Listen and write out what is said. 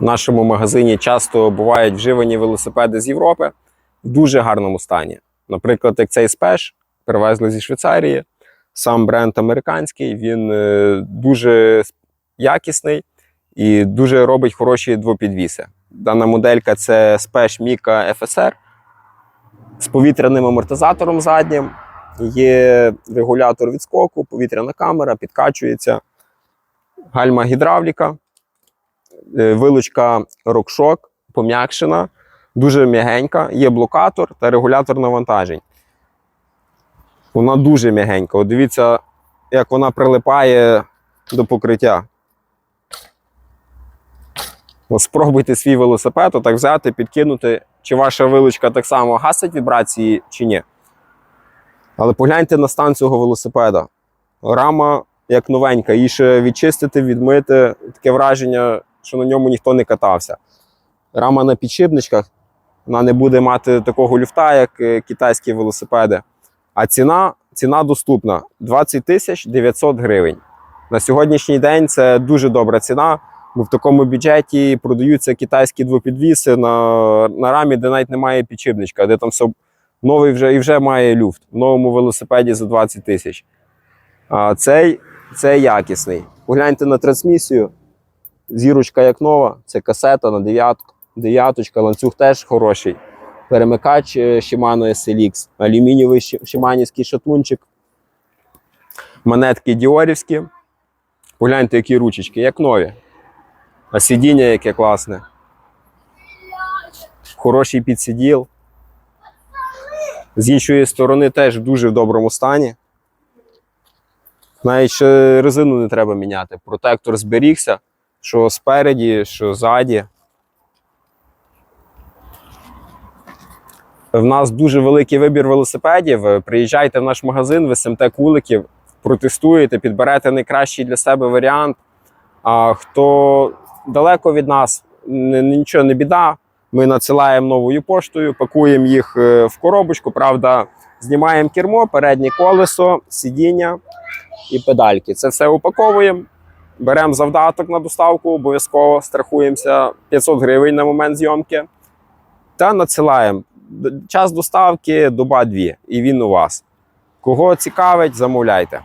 В нашому магазині часто бувають вживані велосипеди з Європи в дуже гарному стані. Наприклад, як цей спеш привезли зі Швейцарії. Сам бренд американський, він е, дуже якісний і дуже робить хороші двопідвіси. Дана моделька це Спеш Mika FSR з повітряним амортизатором заднім. Є регулятор відскоку, повітряна камера, підкачується, гальма гідравліка, вилучка рокшок, пом'якшена, дуже м'ягенька, є блокатор та регулятор навантажень. Вона дуже м'ягенька. От дивіться, як вона прилипає до покриття. От спробуйте свій велосипед, отак взяти, підкинути, чи ваша вилучка так само гасить вібрації, чи ні. Але погляньте на стан цього велосипеда. Рама як новенька, її ще відчистити, відмити. Таке враження, що на ньому ніхто не катався. Рама на підшипничках, вона не буде мати такого люфта, як е, китайські велосипеди. А ціна, ціна доступна 20 тисяч 900 гривень. На сьогоднішній день це дуже добра ціна, бо в такому бюджеті продаються китайські двопідвіси на, на рамі, де навіть немає підшипничка, де там все новий вже і вже має люфт в новому велосипеді за 20 тисяч. А цей, цей якісний. Погляньте на трансмісію. Зірочка як нова, це касета на дев'ятку. Дев'яточка, ланцюг теж хороший. Перемикач е, Shimano SLX, алюмінієвий шиманівський шатунчик. Монетки діорівські. Погляньте, які ручечки, як нові. А сидіння яке класне. Хороший підсиділ. З іншої сторони теж в дуже в доброму стані. Навіть ще резину не треба міняти. Протектор зберігся, що спереді, що ззаді. В нас дуже великий вибір велосипедів. Приїжджайте в наш магазин в СМТ Куликів, протестуєте, підберете найкращий для себе варіант. А хто далеко від нас, нічого не біда. Ми надсилаємо новою поштою, пакуємо їх е, в коробочку. Правда, знімаємо кермо, переднє колесо, сидіння і педальки. Це все упаковуємо. Беремо завдаток на доставку, обов'язково страхуємося 500 гривень на момент зйомки. Та надсилаємо. Час доставки доба дві, і він у вас. Кого цікавить, замовляйте.